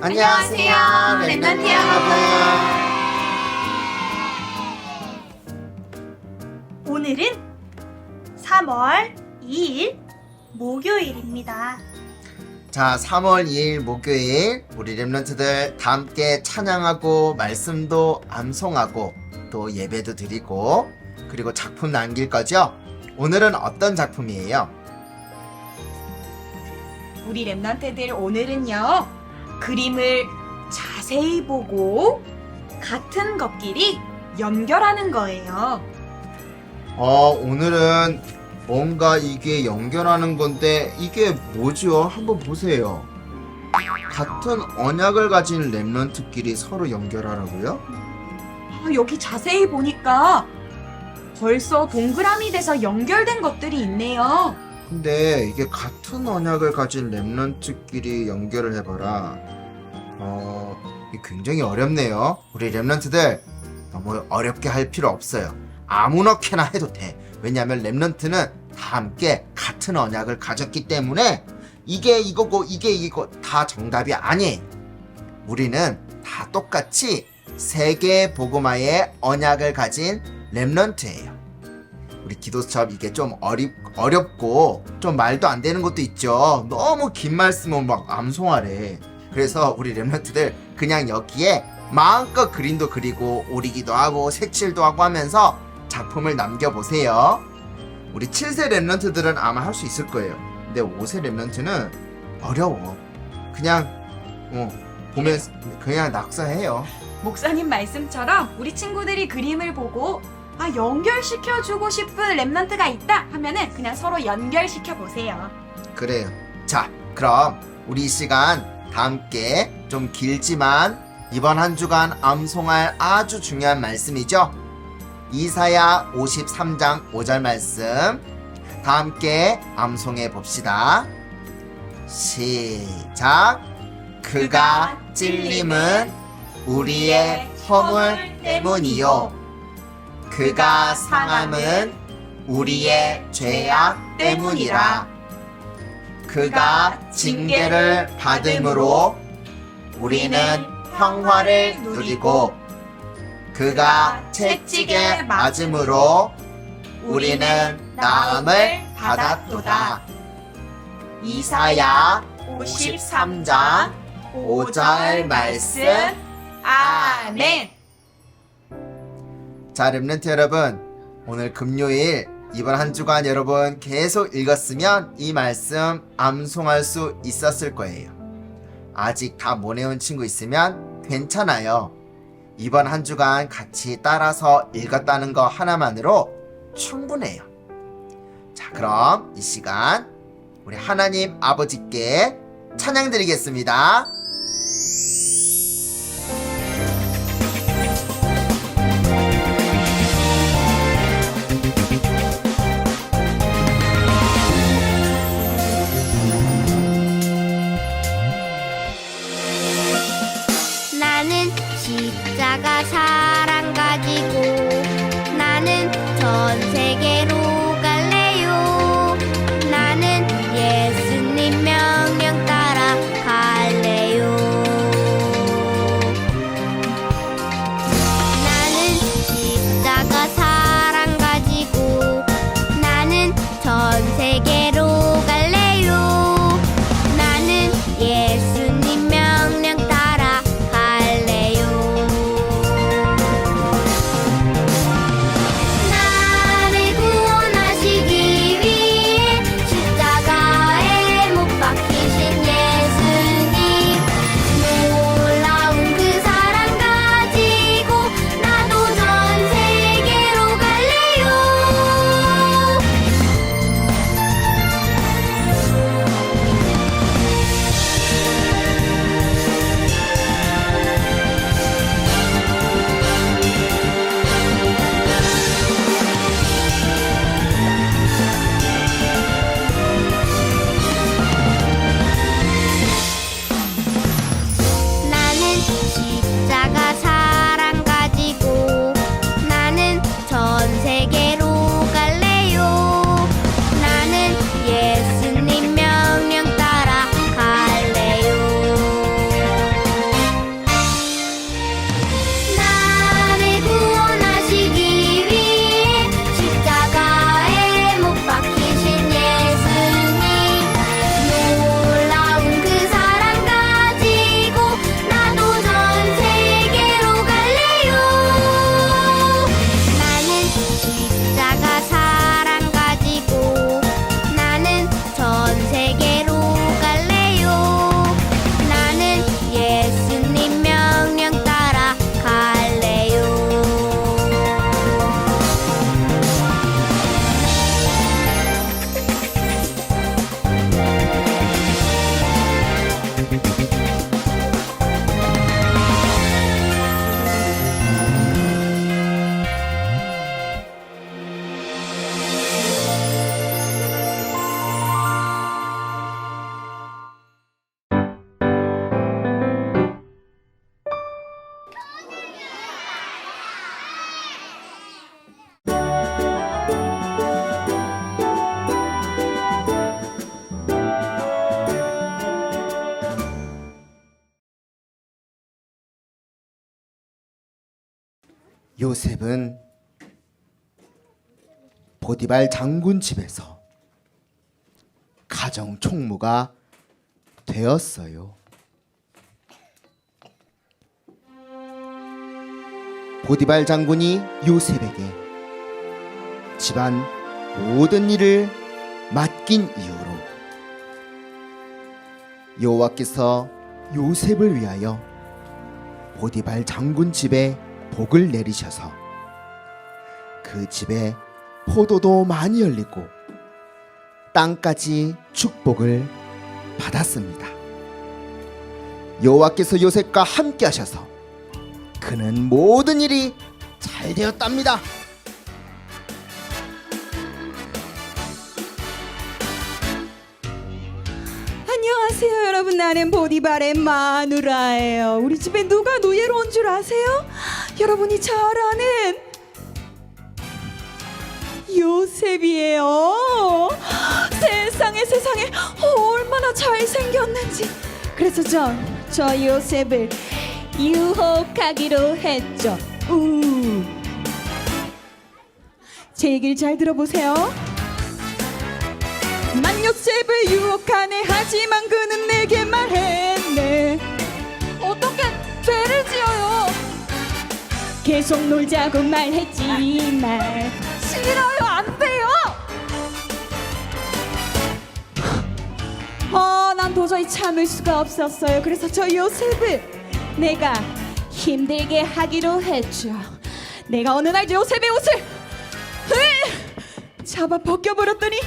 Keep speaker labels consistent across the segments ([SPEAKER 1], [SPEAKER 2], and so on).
[SPEAKER 1] 안녕하세요, 랩런트 여러분.
[SPEAKER 2] 오늘은 3월 2일 목요일입니다.
[SPEAKER 1] 자, 3월 2일 목요일 우리 랩런트들 다 함께 찬양하고 말씀도 암송하고 또 예배도 드리고 그리고 작품 남길 거죠? 오늘은 어떤 작품이에요?
[SPEAKER 2] 우리 랩런트들 오늘은요 그림을 자세히 보고 같은 것끼리 연결하는 거예요.
[SPEAKER 1] 어, 오늘은 뭔가 이게 연결하는 건데 이게 뭐죠? 한번 보세요. 같은 언약을 가진 랩런트끼리 서로 연결하라고요?
[SPEAKER 2] 아, 여기 자세히 보니까 벌써 동그라미 돼서 연결된 것들이 있네요.
[SPEAKER 1] 근데 이게 같은 언약을 가진 랩런트끼리 연결을 해봐라. 어, 이게 굉장히 어렵네요. 우리 랩런트들 너무 어렵게 할 필요 없어요. 아무렇게나 해도 돼. 왜냐하면 랩런트는 다 함께 같은 언약을 가졌기 때문에 이게 이거고 이게 이거 다 정답이 아니에요. 우리는 다 똑같이 세계 복음화의 언약을 가진 랩런트예요. 우리 기도처럼 이게 좀 어립, 어렵고 좀 말도 안 되는 것도 있죠. 너무 긴말 쓰면 막 암송하래. 그래서 우리 랩런트들 그냥 여기에 마음껏 그림도 그리고 오리기도 하고 색칠도 하고 하면서 작품을 남겨보세요. 우리 7세 랩런트들은 아마 할 수 있을 거예요. 근데 5세 랩런트는 어려워. 그냥 어, 보면 그냥 낙서해요.
[SPEAKER 2] 목사님 말씀처럼 우리 친구들이 그림을 보고 아 연결시켜 주고 싶은 랩런트가 있다 하면은 그냥 서로 연결시켜 보세요.
[SPEAKER 1] 그래요. 자, 그럼 우리 이 시간 다 함께 좀 길지만 이번 한 주간 암송할 아주 중요한 말씀이죠. 이사야 53장 5절 말씀 다 함께 암송해 봅시다. 시작. 그가 찔림은 우리의 허물 때문이요. 그가 상함은 우리의 죄악 때문이라. 그가 징계를 받음으로 우리는 평화를 누리고 그가 채찍에 맞음으로 우리는 나음을 받았도다. 이사야 53장 5절 말씀
[SPEAKER 2] 아멘.
[SPEAKER 1] 자, 랩런트 여러분, 오늘 금요일 이번 한 주간 여러분 계속 읽었으면 이 말씀 암송할 수 있었을 거예요. 아직 다 못 외운 친구 있으면 괜찮아요. 이번 한 주간 같이 따라서 읽었다는 거 하나만으로 충분해요. 자, 그럼 이 시간 우리 하나님 아버지께 찬양 드리겠습니다. 요셉은 보디발 장군 집에서 가정 총무가 되었어요. 보디발 장군이 요셉에게 집안 모든 일을 맡긴 이후로 여호와께서 요셉을 위하여 보디발 장군 집에 복을 내리셔서 그 집에 포도도 많이 열리고 땅까지 축복을 받았습니다. 여호와께서 요셉과 함께 하셔서 그는 모든 일이 잘 되었답니다.
[SPEAKER 3] 안녕하세요 여러분 나는 보디발의 마누라예요 우리 집에 누가 노예로 온 줄 아세요? 여러분이 잘 아는 요셉이에요. 세상에 세상에 얼마나 잘생겼는지. 그래서 전 저 요셉을 유혹하기로 했죠. 우. 제 얘기를 잘 들어보세요. 난 요셉을 유혹하네. 하지만 그는 내게 말했 계속 놀자고 말했지만.
[SPEAKER 4] 싫어요, 안 돼요.
[SPEAKER 3] 어, 난 도저히 참을 수가 없었어요. 그래서 저 요셉을 내가 힘들게 하기로 했죠. 내가 어느 날 요셉의 옷을 으! 잡아 벗겨버렸더니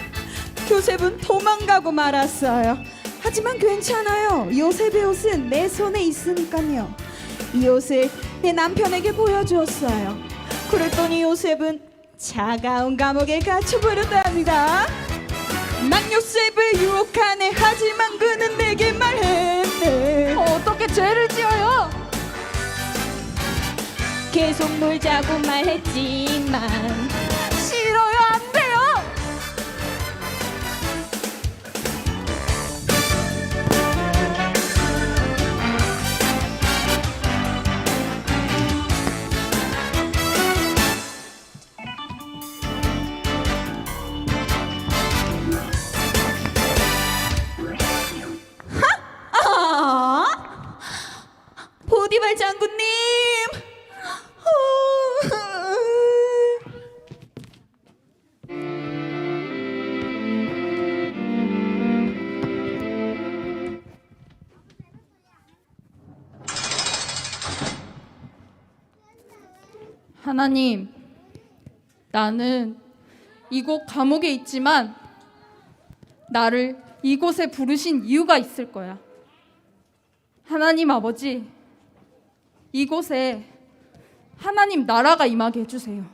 [SPEAKER 3] 요셉은 도망가고 말았어요. 하지만 괜찮아요. 요셉의 옷은 내 손에 있으니까요. 이 옷을 내 남편에게 보여주었어요. 그랬더니 요셉은 차가운 감옥에 갇혀 버렸답니다. 난 요셉을 유혹하네. 하지만 그는 내게 말했네.
[SPEAKER 4] 어떻게 죄를 지어요?
[SPEAKER 3] 계속 놀자고 말했지만
[SPEAKER 5] 하나님, 나는 이곳 감옥에 있지만 나를 이곳에 부르신 이유가 있을 거야. 하나님 아버지, 이곳에 하나님 나라가 임하게 해주세요.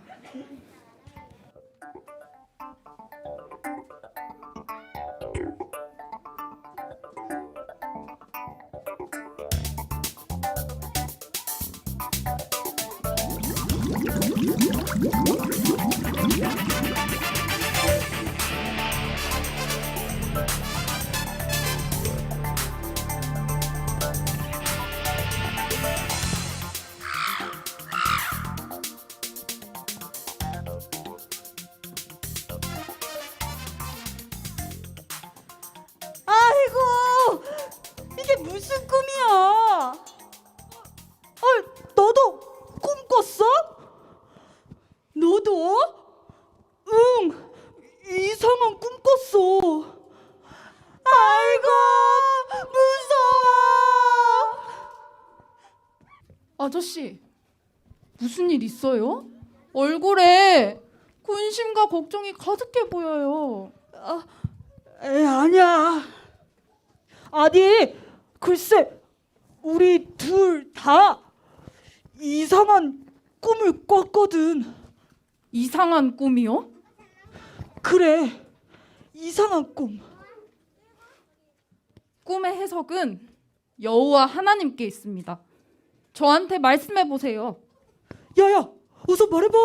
[SPEAKER 5] 아저씨, 무슨 일 있어요? 얼굴에 근심과 걱정이 가득해 보여요.
[SPEAKER 3] 에, 아니야. 아니, 글쎄, 우리 둘 다 이상한 꿈을 꿨거든.
[SPEAKER 5] 이상한 꿈이요?
[SPEAKER 3] 그래, 이상한 꿈.
[SPEAKER 5] 꿈의 해석은 여호와 하나님께 있습니다. 저한테 말씀해 보세요.
[SPEAKER 3] 야야, 어서 말해봐.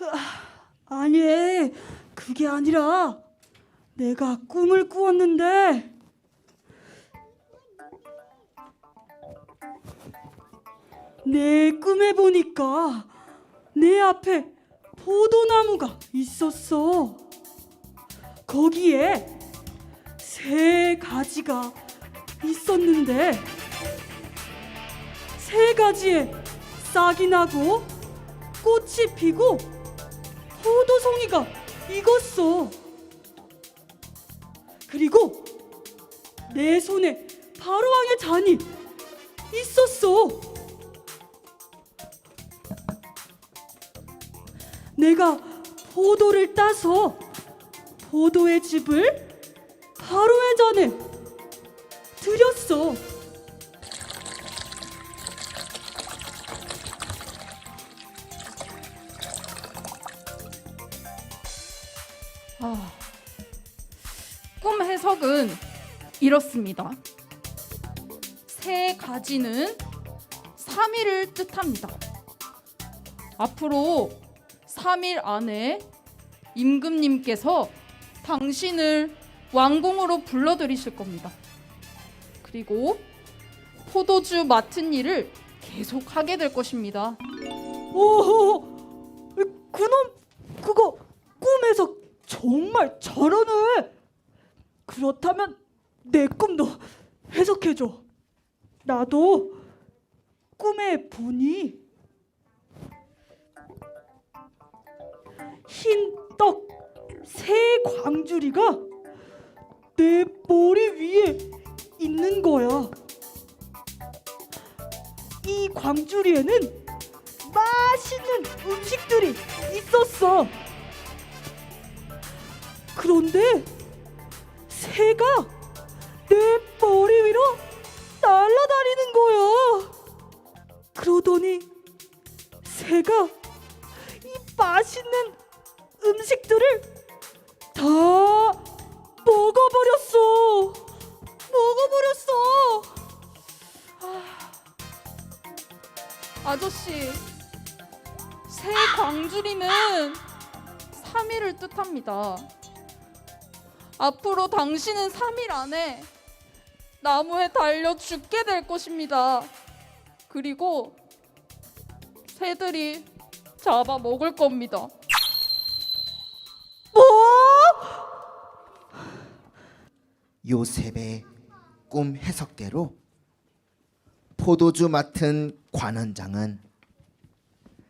[SPEAKER 3] 아, 아니, 그게 아니라 내가 꿈을 꾸었는데
[SPEAKER 6] 내 꿈에 보니까 내 앞에 포도나무가 있었어. 거기에 세 가지가 있었는데 세 가지에 싹이 나고 꽃이 피고 포도송이가 익었어. 그리고 내 손에 바로왕의 잔이 있었어. 내가 포도를 따서 포도의 즙을 바로의 잔에 들였어.
[SPEAKER 5] 해석은 이렇습니다. 세 가지는 3일을 뜻합니다. 앞으로 3일 안에 임금님께서 당신을 왕궁으로 불러들이실 겁니다. 그리고 포도주 맡은 일을 계속 하게 될 것입니다.
[SPEAKER 6] 오, 그놈 그거 꿈에서 정말 잘하네. 그렇다면 내 꿈도 해석해줘. 나도 꿈에 보니 흰떡세 광주리가 내 머리 위에 있는 거야. 이 광주리에는 맛있는 음식들이 있었어. 그런데 새가 내 머리 위로 날아다니는 거야. 그러더니 새가 이 맛있는 음식들을 다 먹어버렸어. 먹어버렸어.
[SPEAKER 5] 아저씨, 새 광주리는 3일을 뜻합니다. 앞으로 당신은 3일 안에 나무에 달려 죽게 될 것입니다. 그리고 새들이 잡아 먹을 겁니다.
[SPEAKER 1] 요셉의 꿈 해석대로 포도주 맡은 관원장은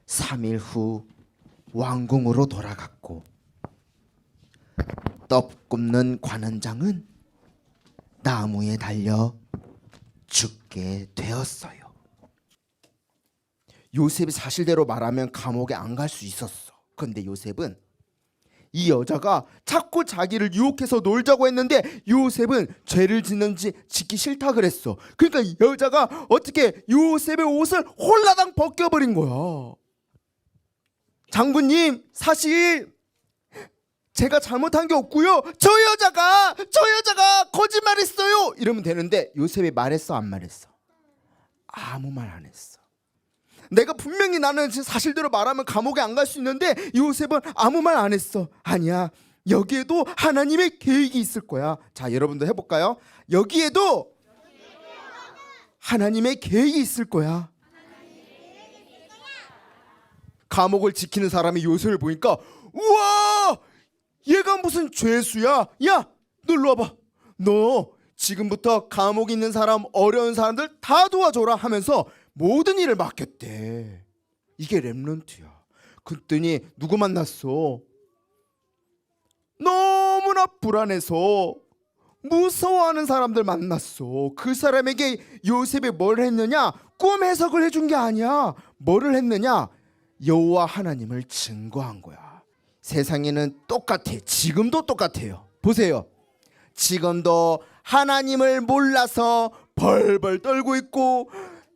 [SPEAKER 1] 3일 후 왕궁으로 돌아갔고 떡 굽는 관원장은 나무에 달려 죽게 되었어요. 요셉이 사실대로 말하면 감옥에 안 갈 수 있었어. 근데 요셉은 이 여자가 자꾸 자기를 유혹해서 놀자고 했는데 요셉은 죄를 짓는지 짓기 싫다 그랬어. 그러니까 이 여자가 어떻게 요셉의 옷을 홀라당 벗겨버린 거야. 장군님 사실 제가 잘못한 게 없고요. 저 여자가 저 여자가 거짓말했어요. 이러면 되는데 요셉이 말했어 안 말했어? 아무 말 안 했어. 내가 분명히 나는 지- 사실대로 말하면 감옥에 안 갈 수 있는데 요셉은 아무 말 안 했어. 아니야. 여기에도 하나님의 계획이 있을 거야. 자, 여러분도 해볼까요? 여기에도 하나님의 계획이 있을 거야. 감옥을 지키는 사람이 요셉을 보니까 우와 얘가 무슨 죄수야? 야 놀러 와봐. 너 지금부터 감옥에 있는 사람 어려운 사람들 다 도와줘라 하면서 모든 일을 맡겼대. 이게 랩런트야. 그랬더니 누구 만났어? 너무나 불안해서 무서워하는 사람들 만났어. 그 사람에게 요셉이 뭘 했느냐? 꿈 해석을 해준 게 아니야. 뭐를 했느냐? 여호와 하나님을 증거한 거야. 세상에는 똑같아. 지금도 똑같아요. 보세요. 지금도 하나님을 몰라서 벌벌 떨고 있고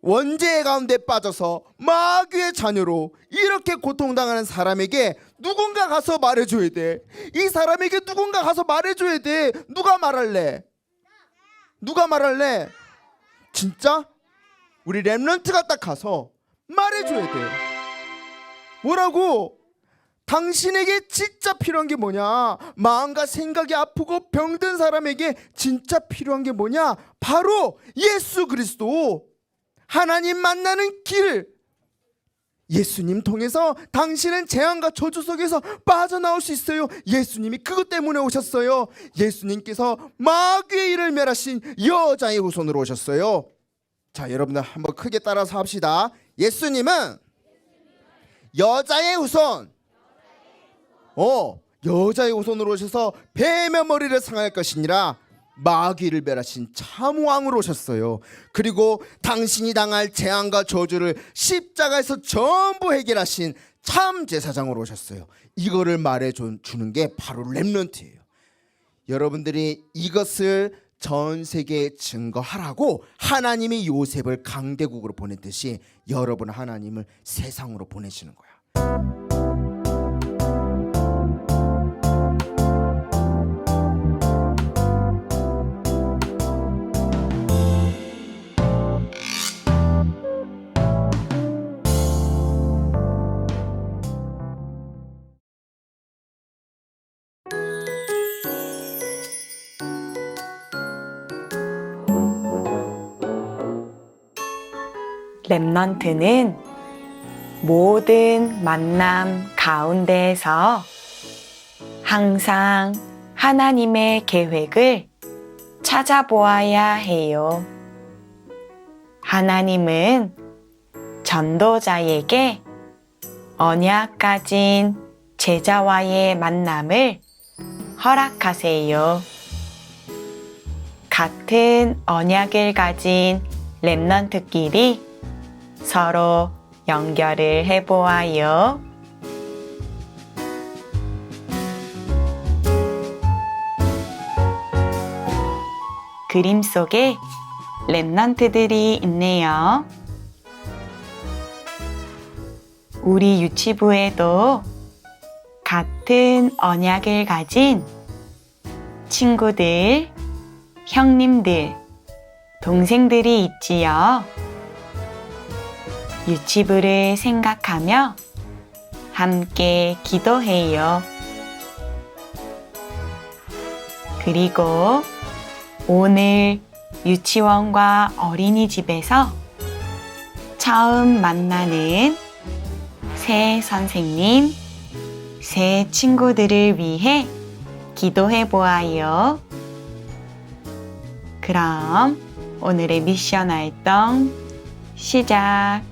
[SPEAKER 1] 원죄 가운데 빠져서 마귀의 자녀로 이렇게 고통당하는 사람에게 누군가 가서 말해줘야 돼. 이 사람에게 누군가 가서 말해줘야 돼. 누가 말할래? 누가 말할래? 진짜? 우리 랩런트가 딱 가서 말해줘야 돼. 뭐라고? 당신에게 진짜 필요한 게 뭐냐? 마음과 생각이 아프고 병든 사람에게 진짜 필요한 게 뭐냐? 바로 예수 그리스도. 하나님 만나는 길. 예수님 통해서 당신은 재앙과 저주 속에서 빠져나올 수 있어요. 예수님이 그것 때문에 오셨어요. 예수님께서 마귀의 일을 멸하신 여자의 후손으로 오셨어요. 자, 여러분들 한번 크게 따라서 합시다. 예수님은 여자의 후손. 어, 여자의 후손으로 오셔서 뱀의 머리를 상할 것이니라 마귀를 멸하신 참 왕으로 오셨어요. 그리고 당신이 당할 재앙과 저주를 십자가에서 전부 해결하신 참 제사장으로 오셨어요. 이거를 말해 주- 주는 게 바로 렘넌트예요. 여러분들이 이것을 전 세계에 증거하라고 하나님이 요셉을 강대국으로 보냈듯이 여러분 하나님을 세상으로 보내시는 거야.
[SPEAKER 7] 랩넌트는 모든 만남 가운데에서 항상 하나님의 계획을 찾아보아야 해요. 하나님은 전도자에게 언약 가진 제자와의 만남을 허락하세요. 같은 언약을 가진 랩넌트끼리 서로 연결을 해보아요. 그림 속에 랩넌트들이 있네요. 우리 유치부에도 같은 언약을 가진 친구들, 형님들, 동생들이 있지요. 유치부를 생각하며 함께 기도해요. 그리고 오늘 유치원과 어린이집에서 처음 만나는 새 선생님, 새 친구들을 위해 기도해 보아요. 그럼 오늘의 미션 활동 시작!